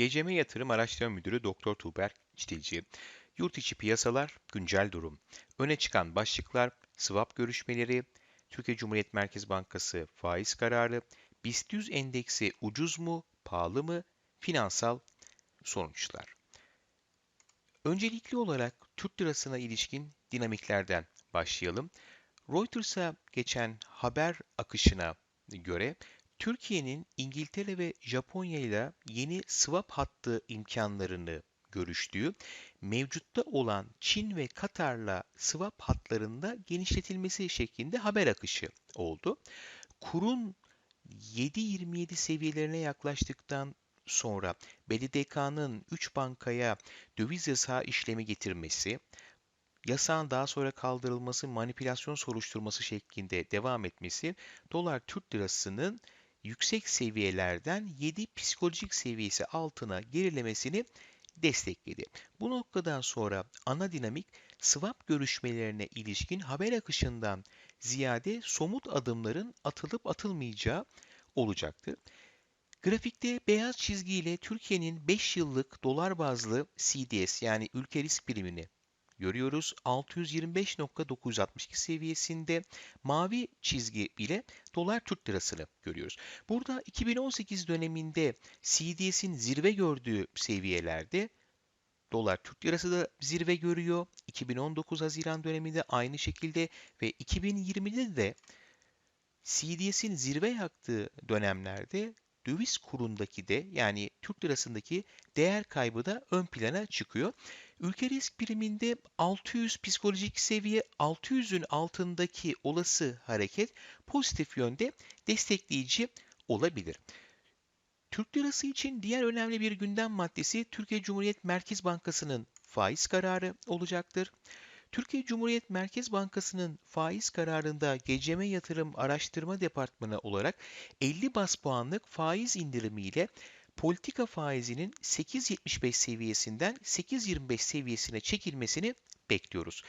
GCM Yatırım Araştırma Müdürü Doktor Tuğberk Çitilci, Yurt içi piyasalar, güncel durum, öne çıkan başlıklar, swap görüşmeleri, Türkiye Cumhuriyet Merkez Bankası faiz kararı, BIST 100 endeksi ucuz mu, pahalı mı, finansal sonuçlar. Öncelikli olarak Türk lirasına ilişkin dinamiklerden başlayalım. Reuters'a geçen haber akışına göre Türkiye'nin İngiltere ve Japonya ile yeni swap hattı imkanlarını görüştüğü, mevcutta olan Çin ve Katar'la swap hatlarında genişletilmesi şeklinde haber akışı oldu. Kurun 7.27 seviyelerine yaklaştıktan sonra BDDK'nın 3 bankaya döviz yasağı işlemi getirmesi, yasağın daha sonra kaldırılması, manipülasyon soruşturması şeklinde devam etmesi dolar Türk lirasının yüksek seviyelerden 7 psikolojik seviyesi altına gerilemesini destekledi. Bu noktadan sonra ana dinamik swap görüşmelerine ilişkin haber akışından ziyade somut adımların atılıp atılmayacağı olacaktır. Grafikte beyaz çizgiyle Türkiye'nin 5 yıllık dolar bazlı CDS yani ülke risk primini görüyoruz. 625.962 seviyesinde mavi çizgi ile dolar Türk lirasını görüyoruz. Burada 2018 döneminde CDS'in zirve gördüğü seviyelerde dolar Türk lirası da zirve görüyor. 2019 Haziran döneminde aynı şekilde ve 2020'de de CDS'in zirve yaktığı dönemlerde döviz kurundaki de yani Türk lirasındaki değer kaybı da ön plana çıkıyor. Ülke risk priminde 600 psikolojik seviye 600'ün altındaki olası hareket pozitif yönde destekleyici olabilir. Türk lirası için diğer önemli bir gündem maddesi Türkiye Cumhuriyet Merkez Bankası'nın faiz kararı olacaktır. Türkiye Cumhuriyet Merkez Bankası'nın faiz kararında GCM Yatırım Araştırma Departmanı olarak 50 bas puanlık faiz indirimiyle politika faizinin 8.75 seviyesinden 8.25 seviyesine çekilmesini bekliyoruz.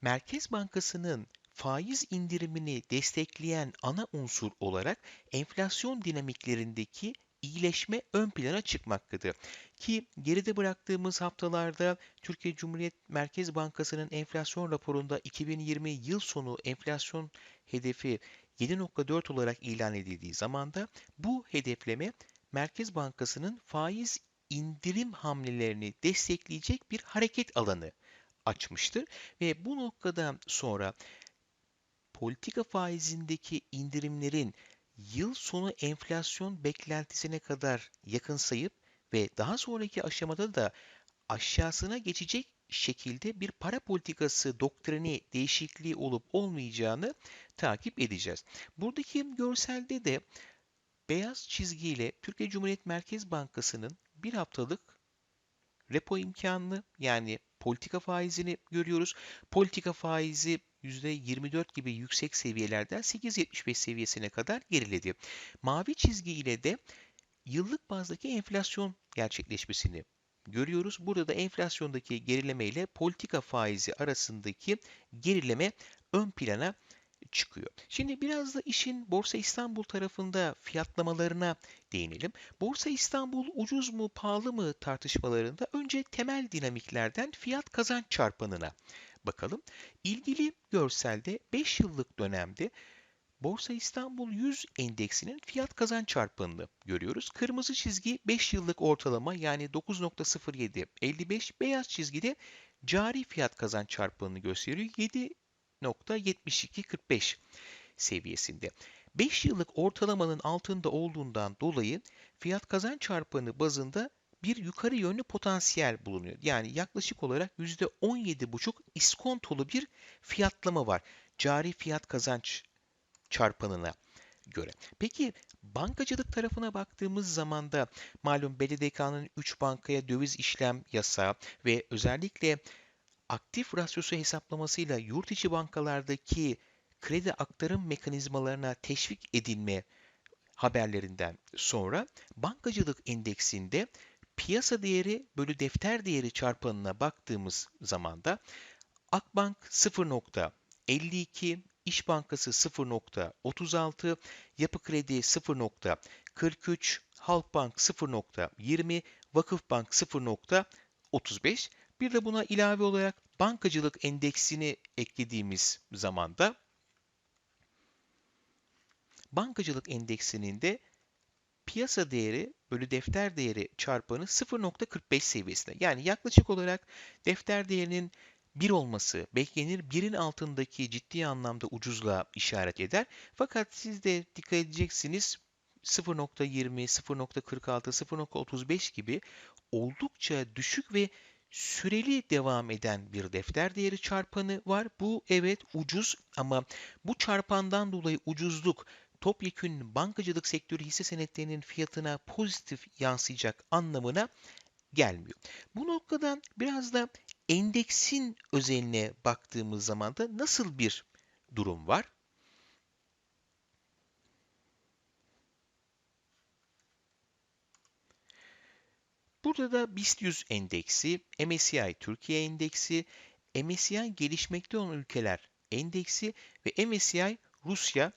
Merkez Bankası'nın faiz indirimini destekleyen ana unsur olarak enflasyon dinamiklerindeki iyileşme ön plana çıkmaktadır. Ki geride bıraktığımız haftalarda Türkiye Cumhuriyet Merkez Bankası'nın enflasyon raporunda 2020 yıl sonu enflasyon hedefi 7.4 olarak ilan edildiği zamanda bu hedefleme Merkez Bankası'nın faiz indirim hamlelerini destekleyecek bir hareket alanı açmıştır ve bu noktadan sonra politika faizindeki indirimlerin yıl sonu enflasyon beklentisine kadar yakınsayıp ve daha sonraki aşamada da aşağısına geçecek şekilde bir para politikası doktrini değişikliği olup olmayacağını takip edeceğiz. Buradaki görselde de beyaz çizgiyle Türkiye Cumhuriyet Merkez Bankası'nın bir haftalık repo imkanını yani politika faizini görüyoruz. Politika faizi %24 gibi yüksek seviyelerden 8.75 seviyesine kadar geriledi. Mavi çizgi ile de yıllık bazdaki enflasyon gerçekleşmesini görüyoruz. Burada da enflasyondaki gerileme ile politika faizi arasındaki gerileme ön plana çıkıyor. Şimdi biraz da işin Borsa İstanbul tarafında fiyatlamalarına değinelim. Borsa İstanbul ucuz mu pahalı mı tartışmalarında önce temel dinamiklerden fiyat kazanç çarpanına bakalım. İlgili görselde 5 yıllık dönemde Borsa İstanbul 100 endeksinin fiyat kazanç çarpanını görüyoruz. Kırmızı çizgi 5 yıllık ortalama yani 9.07 55 beyaz çizgide cari fiyat kazanç çarpanını gösteriyor. 7.7245 seviyesinde. 5 yıllık ortalamanın altında olduğundan dolayı fiyat kazanç çarpanı bazında bir yukarı yönlü potansiyel bulunuyor. Yani yaklaşık olarak %17,5 iskontolu bir fiyatlama var. Cari fiyat kazanç çarpanına göre. Peki bankacılık tarafına baktığımız zaman da malum BDDK'nın 3 bankaya döviz işlem yasağı ve özellikle aktif rasyosu hesaplamasıyla yurt içi bankalardaki kredi aktarım mekanizmalarına teşvik edilme haberlerinden sonra bankacılık endeksinde piyasa değeri bölü defter değeri çarpanına baktığımız zaman da Akbank 0.52, İş Bankası 0.36, Yapı Kredi 0.43, Halkbank 0.20, Vakıfbank 0.35. Bir de buna ilave olarak bankacılık endeksini eklediğimiz zaman da bankacılık endeksinin de piyasa değeri bölü defter değeri çarpanı 0.45 seviyesinde. Yani yaklaşık olarak defter değerinin 1 olması beklenir. 1'in altındaki ciddi anlamda ucuzluğa işaret eder. Fakat siz de dikkat edeceksiniz 0.20, 0.46, 0.35 gibi oldukça düşük ve süreli devam eden bir defter değeri çarpanı var. Bu evet ucuz ama bu çarpandan dolayı ucuzluk topyekün bankacılık sektörü hisse senetlerinin fiyatına pozitif yansıyacak anlamına gelmiyor. Bu noktadan biraz da endeksin özeline baktığımız zaman da nasıl bir durum var? Burada da BIST 100 endeksi, MSCI Türkiye endeksi, MSCI gelişmekte olan ülkeler endeksi ve MSCI Rusya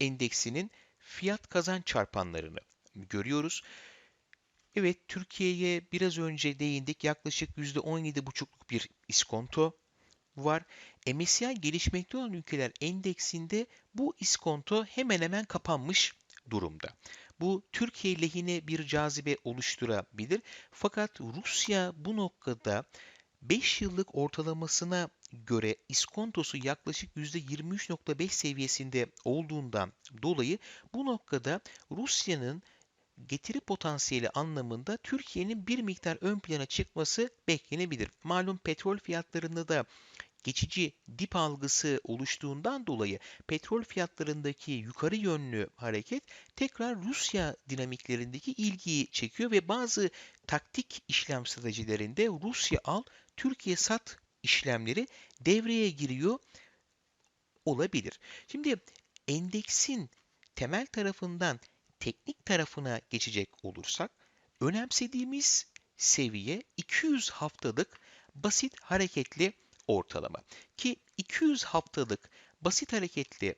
endeksinin fiyat kazanç çarpanlarını görüyoruz. Evet Türkiye'ye biraz önce değindik. Yaklaşık %17,5'luk bir iskonto var. MSCI gelişmekte olan ülkeler endeksinde bu iskonto hemen hemen kapanmış durumda. Bu Türkiye lehine bir cazibe oluşturabilir. Fakat Rusya bu noktada 5 yıllık ortalamasına göre iskontosu yaklaşık %23.5 seviyesinde olduğundan dolayı bu noktada Rusya'nın getiri potansiyeli anlamında Türkiye'nin bir miktar ön plana çıkması beklenebilir. Malum petrol fiyatlarında da geçici dip algısı oluştuğundan dolayı petrol fiyatlarındaki yukarı yönlü hareket tekrar Rusya dinamiklerindeki ilgiyi çekiyor ve bazı taktik işlem stratejilerinde Rusya al, Türkiye sat işlemleri devreye giriyor olabilir. Şimdi endeksin temel tarafından teknik tarafına geçecek olursak önemsediğimiz seviye 200 haftalık basit hareketli ortalama. Ki 200 haftalık basit hareketli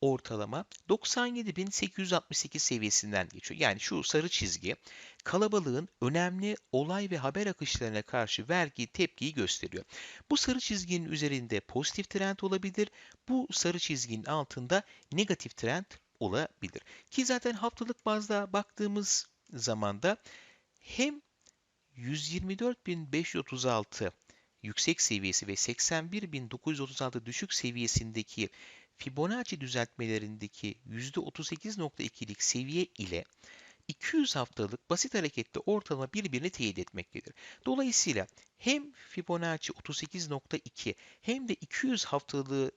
ortalama 97.868 seviyesinden geçiyor. Yani şu sarı çizgi kalabalığın önemli olay ve haber akışlarına karşı vergi tepkiyi gösteriyor. Bu sarı çizginin üzerinde pozitif trend olabilir. Bu sarı çizginin altında negatif trend olabilir. Ki zaten haftalık bazda baktığımız zamanda hem 124.536 yüksek seviyesi ve 81.936 düşük seviyesindeki Fibonacci düzeltmelerindeki %38.2'lik seviye ile 200 haftalık basit harekette ortalama birbirini teyit etmektedir. Dolayısıyla hem Fibonacci 38.2 hem de 200 haftalığı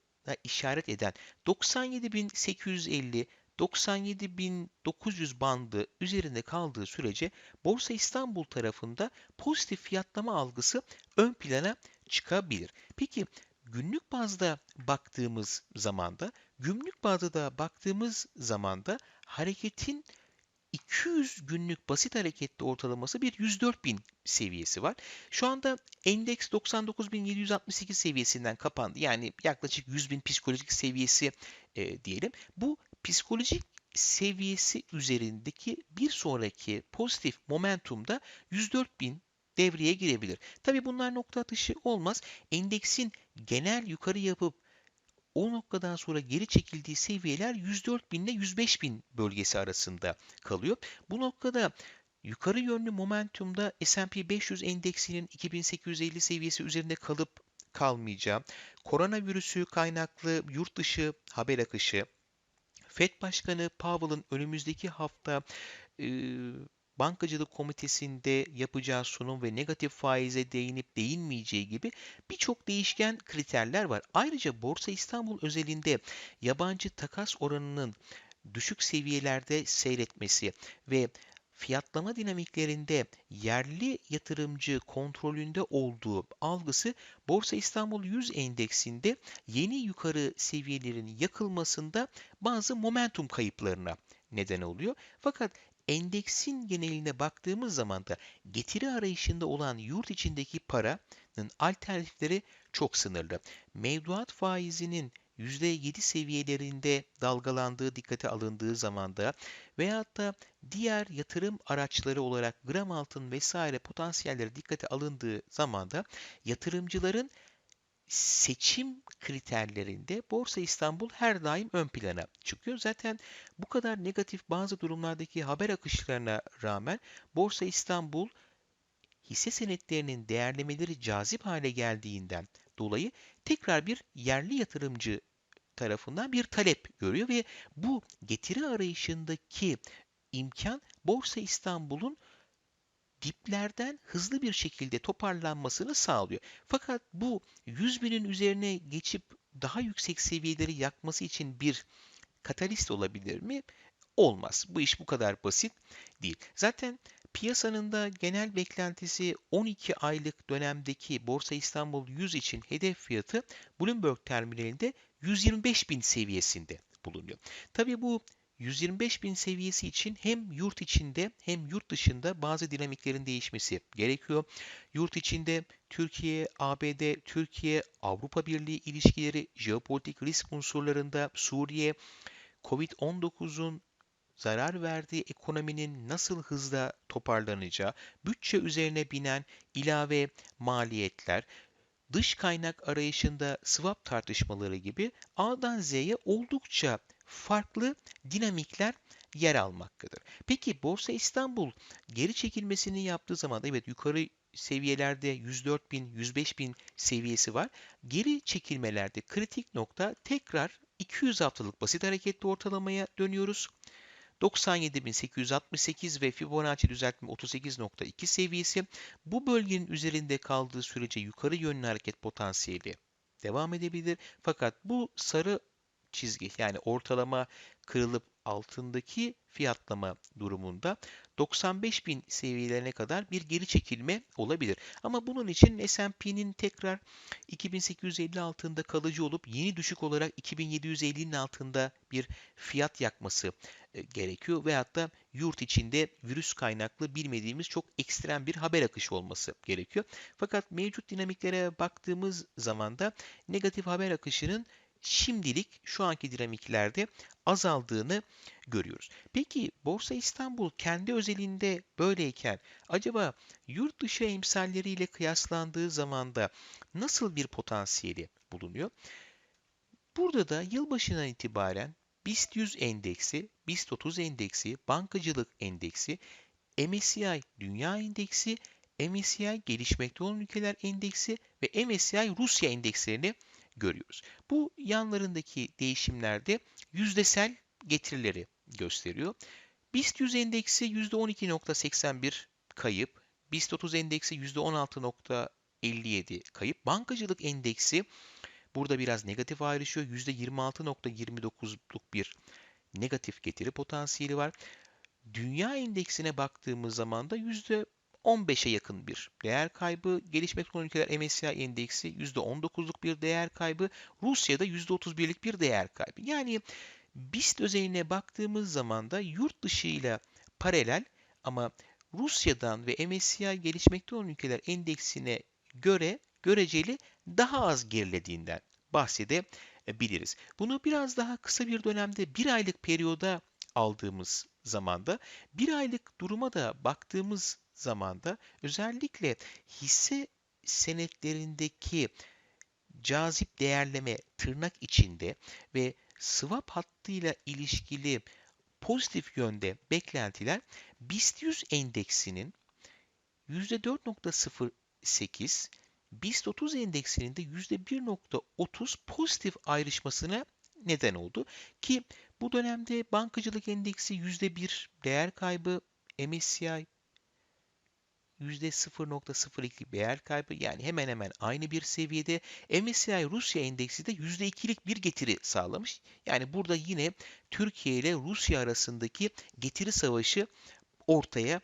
işaret eden 97.850 97.900 bandı üzerinde kaldığı sürece Borsa İstanbul tarafında pozitif fiyatlama algısı ön plana çıkabilir. Peki günlük bazda baktığımız zamanda, günlük bazda da baktığımız zamanda hareketin 200 günlük basit hareketli ortalaması bir 104.000 seviyesi var. Şu anda endeks 99.768 seviyesinden kapandı. Yani yaklaşık 100.000 psikolojik seviyesi e, diyelim. Bu psikolojik seviyesi üzerindeki bir sonraki pozitif momentumda 104.000 devreye girebilir. Tabi bunlar nokta atışı olmaz. Endeksin genel yukarı yapıp o noktadan sonra geri çekildiği seviyeler 104 bin ile 105 bin bölgesi arasında kalıyor. Bu noktada yukarı yönlü momentumda S&P 500 endeksinin 2850 seviyesi üzerinde kalıp kalmayacağı, koronavirüsü kaynaklı yurt dışı haber akışı, FED Başkanı Powell'ın önümüzdeki hafta e, bankacılık komitesinde yapacağı sunum ve negatif faize değinip değinmeyeceği gibi birçok değişken kriterler var. Ayrıca Borsa İstanbul özelinde yabancı takas oranının düşük seviyelerde seyretmesi ve fiyatlama dinamiklerinde yerli yatırımcı kontrolünde olduğu algısı Borsa İstanbul 100 endeksinde yeni yukarı seviyelerin yakılmasında bazı momentum kayıplarına neden oluyor. Fakat endeksin geneline baktığımız zaman da getiri arayışında olan yurt içindeki paranın alternatifleri çok sınırlı. Mevduat faizinin %7 seviyelerinde dalgalandığı dikkate alındığı zamanda veyahut da diğer yatırım araçları olarak gram altın vesaire potansiyelleri dikkate alındığı zamanda yatırımcıların seçim kriterlerinde Borsa İstanbul her daim ön plana çıkıyor. Zaten bu kadar negatif bazı durumlardaki haber akışlarına rağmen Borsa İstanbul hisse senetlerinin değerlemeleri cazip hale geldiğinden dolayı tekrar bir yerli yatırımcı tarafından bir talep görüyor ve bu getiri arayışındaki imkan Borsa İstanbul'un diplerden hızlı bir şekilde toparlanmasını sağlıyor. Fakat bu 100 binin üzerine geçip daha yüksek seviyeleri yakması için bir katalist olabilir mi? Olmaz. Bu iş bu kadar basit değil. Zaten piyasanın da genel beklentisi 12 aylık dönemdeki Borsa İstanbul 100 için hedef fiyatı Bloomberg terminalinde 125 bin seviyesinde bulunuyor. Tabii bu 125 bin seviyesi için hem yurt içinde hem yurt dışında bazı dinamiklerin değişmesi gerekiyor. Yurt içinde Türkiye, ABD, Türkiye, Avrupa Birliği ilişkileri, jeopolitik risk unsurlarında Suriye, Covid-19'un zarar verdiği ekonominin nasıl hızla toparlanacağı, bütçe üzerine binen ilave maliyetler, dış kaynak arayışında swap tartışmaları gibi A'dan Z'ye oldukça farklı dinamikler yer almaktadır. Peki Borsa İstanbul geri çekilmesini yaptığı zaman evet yukarı seviyelerde 104 bin, 105 bin seviyesi var. Geri çekilmelerde kritik nokta tekrar 200 haftalık basit hareketli ortalamaya dönüyoruz. 97.868 ve Fibonacci düzeltme 38.2 seviyesi bu bölgenin üzerinde kaldığı sürece yukarı yönlü hareket potansiyeli devam edebilir. Fakat bu sarı çizgi yani ortalama kırılıp altındaki fiyatlama durumunda 95 bin seviyelerine kadar bir geri çekilme olabilir. Ama bunun için S&P'nin tekrar 2850 altında kalıcı olup yeni düşük olarak 2750'nin altında bir fiyat yakması e, gerekiyor. Veyahut da yurt içinde virüs kaynaklı bilmediğimiz çok ekstrem bir haber akışı olması gerekiyor. Fakat mevcut dinamiklere baktığımız zaman da negatif haber akışının şimdilik şu anki dinamiklerde azaldığını görüyoruz. Peki Borsa İstanbul kendi özelinde böyleyken acaba yurt dışı emsalleriyle kıyaslandığı zamanda nasıl bir potansiyeli bulunuyor? Burada da yılbaşından itibaren BIST 100 endeksi, BIST 30 endeksi, bankacılık endeksi, MSCI Dünya Endeksi, MSCI Gelişmekte olan Ülkeler Endeksi ve MSCI Rusya endekslerini görüyoruz. Bu yanlarındaki değişimlerde yüzdesel getirileri gösteriyor. BIST 100 endeksi %12.81 kayıp, BIST 30 endeksi %16.57 kayıp, bankacılık endeksi burada biraz negatif ayrışıyor. %26.29'luk bir negatif getiri potansiyeli var. Dünya endeksine baktığımız zaman da 15'e yakın bir değer kaybı. Gelişmekte olan ülkeler MSCI endeksi %19'luk bir değer kaybı. Rusya'da %31'lik bir değer kaybı. Yani BIST özeline baktığımız zaman da yurt dışı ile paralel ama Rusya'dan ve MSCI gelişmekte olan ülkeler endeksine göre göreceli daha az gerilediğinden bahsedebiliriz. Bunu biraz daha kısa bir dönemde bir aylık periyoda aldığımız zamanda bir aylık duruma da baktığımız zamanda özellikle hisse senetlerindeki cazip değerleme tırnak içinde ve swap hattıyla ilişkili pozitif yönde beklentiler BIST 100 endeksinin %4.08, BIST 30 endeksinin de %1.30 pozitif ayrışmasına neden oldu. Ki bu dönemde bankacılık endeksi %1 değer kaybı, MSCI %0.02'lik değer kaybı yani hemen hemen aynı bir seviyede. MSCI Rusya endeksi de %2'lik bir getiri sağlamış. Yani burada yine Türkiye ile Rusya arasındaki getiri savaşı ortaya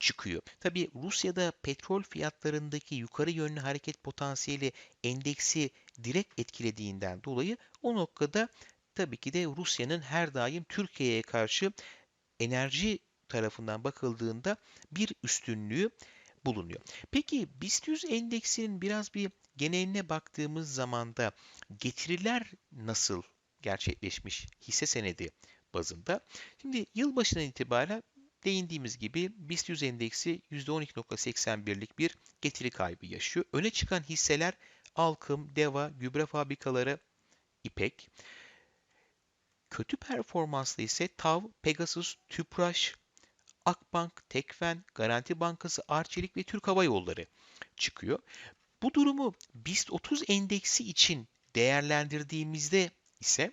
çıkıyor. Tabi Rusya'da petrol fiyatlarındaki yukarı yönlü hareket potansiyeli endeksi direkt etkilediğinden dolayı o noktada tabii ki de Rusya'nın her daim Türkiye'ye karşı enerji tarafından bakıldığında bir üstünlüğü bulunuyor. Peki BIST 100 endeksinin biraz bir geneline baktığımız zaman da getiriler nasıl gerçekleşmiş hisse senedi bazında? Şimdi yılbaşından itibaren değindiğimiz gibi BIST 100 endeksi %12.81'lik bir getiri kaybı yaşıyor. Öne çıkan hisseler Alkım, Deva, gübre fabrikaları, İpek. Kötü performanslı ise TAV, Pegasus, Tüpraş, Akbank, Tekfen, Garanti Bankası, Arçelik ve Türk Hava Yolları çıkıyor. Bu durumu BIST 30 endeksi için değerlendirdiğimizde ise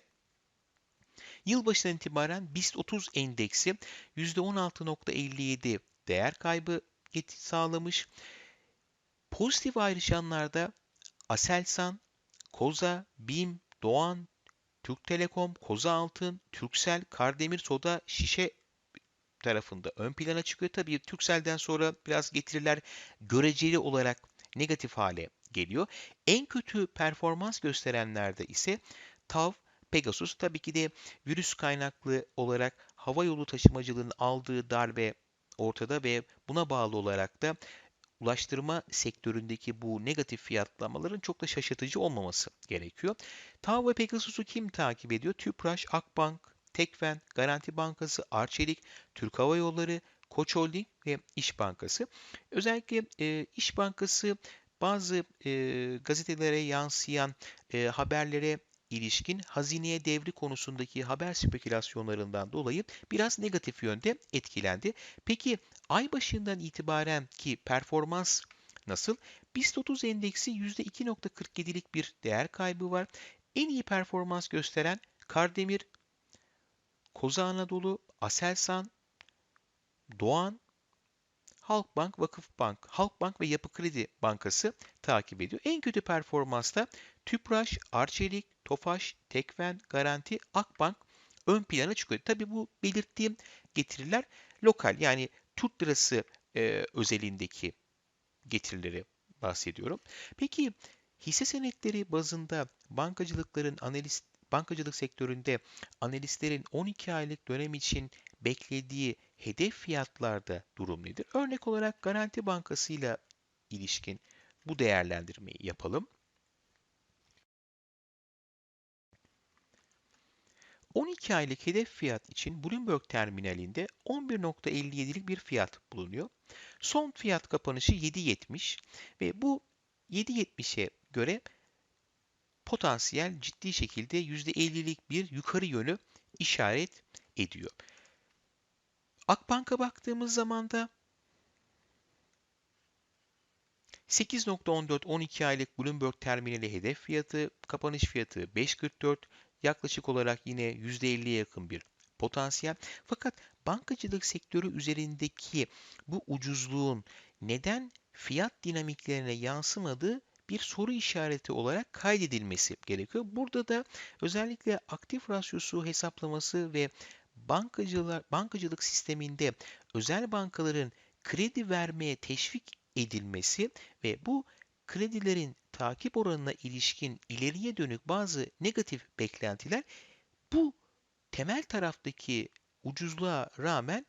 yılbaşından itibaren BIST 30 endeksi %16.57 değer kaybı sağlamış. Pozitif ayrışanlarda Aselsan, Koza, BİM, Doğan, Türk Telekom, Koza Altın, Türksel, Kardemir Soda, Şişe tarafında ön plana çıkıyor. Tabii Türksel'den sonra biraz getiriler göreceli olarak negatif hale geliyor. En kötü performans gösterenlerde ise TAV, Pegasus tabii ki de virüs kaynaklı olarak hava yolu taşımacılığının aldığı darbe ortada ve buna bağlı olarak da ulaştırma sektöründeki bu negatif fiyatlamaların çok da şaşırtıcı olmaması gerekiyor. TAV ve Pegasus'u kim takip ediyor? Tüpraş, Akbank, Tekfen, Garanti Bankası, Arçelik, Türk Hava Yolları, Koç Holding ve İş Bankası. Özellikle e, İş Bankası bazı e, gazetelere yansıyan e, haberlere ilişkin hazineye devri konusundaki haber spekülasyonlarından dolayı biraz negatif yönde etkilendi. Peki ay başından itibaren ki performans nasıl? BIST 30 endeksi %2.47'lik bir değer kaybı var. En iyi performans gösteren Kardemir, Koza Anadolu, Aselsan, Doğan, Halkbank, Vakıfbank, Halkbank ve Yapı Kredi Bankası takip ediyor. En kötü performansta Tüpraş, Arçelik, Tofaş, Tekven, Garanti, Akbank ön plana çıkıyor. Tabii bu belirttiğim getiriler lokal yani Türk lirası e, özelindeki getirileri bahsediyorum. Peki hisse senetleri bazında bankacılıkların analist bankacılık sektöründe analistlerin 12 aylık dönem için beklediği hedef fiyatlarda durum nedir? Örnek olarak Garanti Bankası ile ilişkin bu değerlendirmeyi yapalım. 12 aylık hedef fiyat için Bloomberg terminalinde 11.57'lik bir fiyat bulunuyor. Son fiyat kapanışı 7.70 ve bu 7.70'e göre potansiyel ciddi şekilde %50'lik bir yukarı yönü işaret ediyor. Akbank'a baktığımız zaman da 8.14 12 aylık Bloomberg terminali hedef fiyatı, kapanış fiyatı 5.44, yaklaşık olarak yine %50'ye yakın bir potansiyel. Fakat bankacılık sektörü üzerindeki bu ucuzluğun neden fiyat dinamiklerine yansımadığı bir soru işareti olarak kaydedilmesi gerekiyor. Burada da özellikle aktif rasyosu hesaplaması ve bankacılar, bankacılık sisteminde özel bankaların kredi vermeye teşvik edilmesi ve bu kredilerin takip oranına ilişkin ileriye dönük bazı negatif beklentiler bu temel taraftaki ucuzluğa rağmen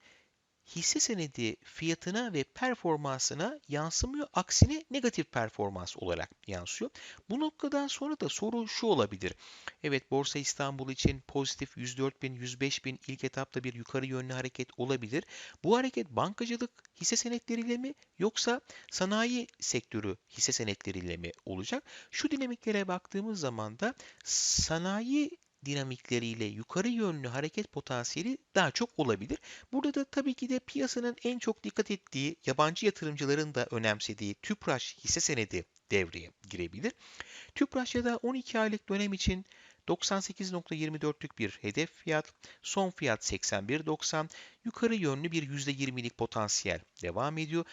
hisse senedi fiyatına ve performansına yansımıyor. Aksine negatif performans olarak yansıyor. Bu noktadan sonra da soru şu olabilir. Evet Borsa İstanbul için pozitif 104 bin, 105 bin ilk etapta bir yukarı yönlü hareket olabilir. Bu hareket bankacılık hisse senetleriyle mi yoksa sanayi sektörü hisse senetleriyle mi olacak? Şu dinamiklere baktığımız zaman da sanayi dinamikleriyle yukarı yönlü hareket potansiyeli daha çok olabilir. Burada da tabii ki de piyasanın en çok dikkat ettiği, yabancı yatırımcıların da önemsediği TÜPRAŞ hisse senedi devreye girebilir. TÜPRAŞ'ta da 12 aylık dönem için 98.24'lük bir hedef fiyat, son fiyat 81.90, yukarı yönlü bir %20'lik potansiyel devam ediyor.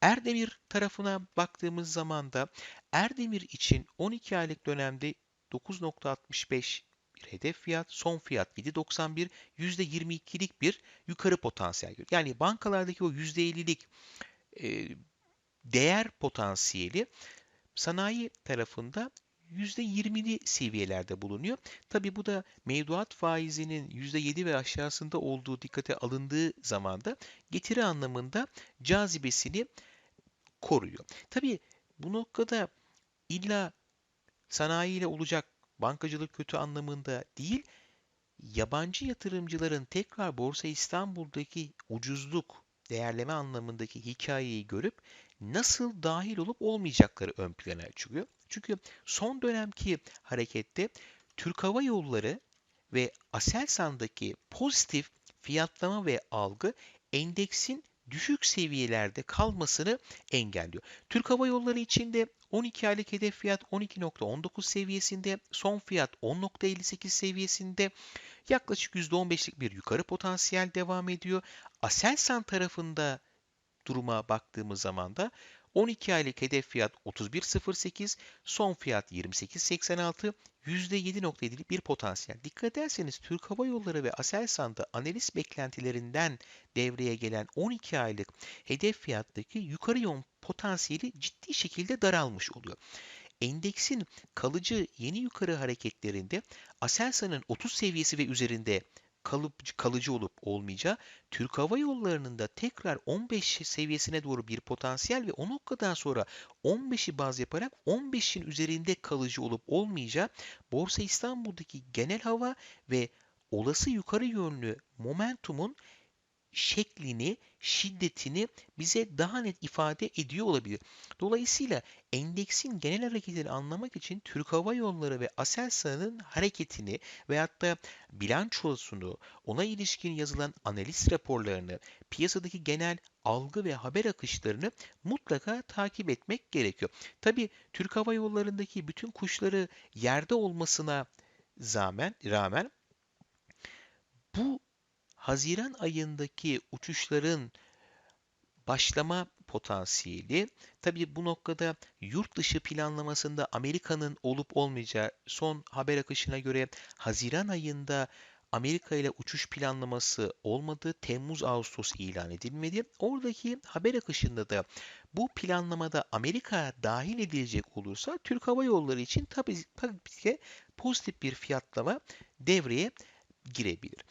Erdemir tarafına baktığımız zaman da Erdemir için 12 aylık dönemde 9.65 bir hedef fiyat, son fiyat 7.91, %22'lik bir yukarı potansiyel görüyor. Yani bankalardaki o %50'lik e, değer potansiyeli sanayi tarafında %20'li seviyelerde bulunuyor. Tabi bu da mevduat faizinin %7 ve aşağısında olduğu dikkate alındığı zaman da getiri anlamında cazibesini koruyor. Tabii bu noktada illa sanayiyle olacak bankacılık kötü anlamında değil, yabancı yatırımcıların tekrar Borsa İstanbul'daki ucuzluk, değerleme anlamındaki hikayeyi görüp nasıl dahil olup olmayacakları ön plana çıkıyor. Çünkü son dönemki harekette Türk Hava Yolları ve Aselsan'daki pozitif fiyatlama ve algı endeksin düşük seviyelerde kalmasını engelliyor. Türk Hava Yolları içinde 12 aylık hedef fiyat 12.19 seviyesinde, son fiyat 10.58 seviyesinde yaklaşık %15'lik bir yukarı potansiyel devam ediyor. Aselsan tarafında duruma baktığımız zaman da 12 aylık hedef fiyat 31.08, son fiyat 28.86, %7.7'lik bir potansiyel. Dikkat ederseniz Türk Hava Yolları ve Aselsan'da analiz beklentilerinden devreye gelen 12 aylık hedef fiyattaki yukarı yön potansiyeli ciddi şekilde daralmış oluyor. Endeksin kalıcı yeni yukarı hareketlerinde Aselsan'ın 30 seviyesi ve üzerinde kalıcı, kalıcı olup olmayacağı, Türk Hava Yolları'nın da tekrar 15 seviyesine doğru bir potansiyel ve o noktadan sonra 15'i baz yaparak 15'in üzerinde kalıcı olup olmayacağı Borsa İstanbul'daki genel hava ve olası yukarı yönlü momentumun şeklini, şiddetini bize daha net ifade ediyor olabilir. Dolayısıyla endeksin genel hareketini anlamak için Türk Hava Yolları ve Aselsan'ın hareketini veyahut da bilançosunu, ona ilişkin yazılan analiz raporlarını, piyasadaki genel algı ve haber akışlarını mutlaka takip etmek gerekiyor. Tabi Türk Hava Yolları'ndaki bütün kuşları yerde olmasına rağmen, rağmen bu Haziran ayındaki uçuşların başlama potansiyeli tabii bu noktada yurt dışı planlamasında Amerika'nın olup olmayacağı son haber akışına göre Haziran ayında Amerika ile uçuş planlaması olmadı. Temmuz-Ağustos ilan edilmedi. Oradaki haber akışında da bu planlamada Amerika dahil edilecek olursa Türk Hava Yolları için tabii ki pozitif bir fiyatlama devreye girebilir.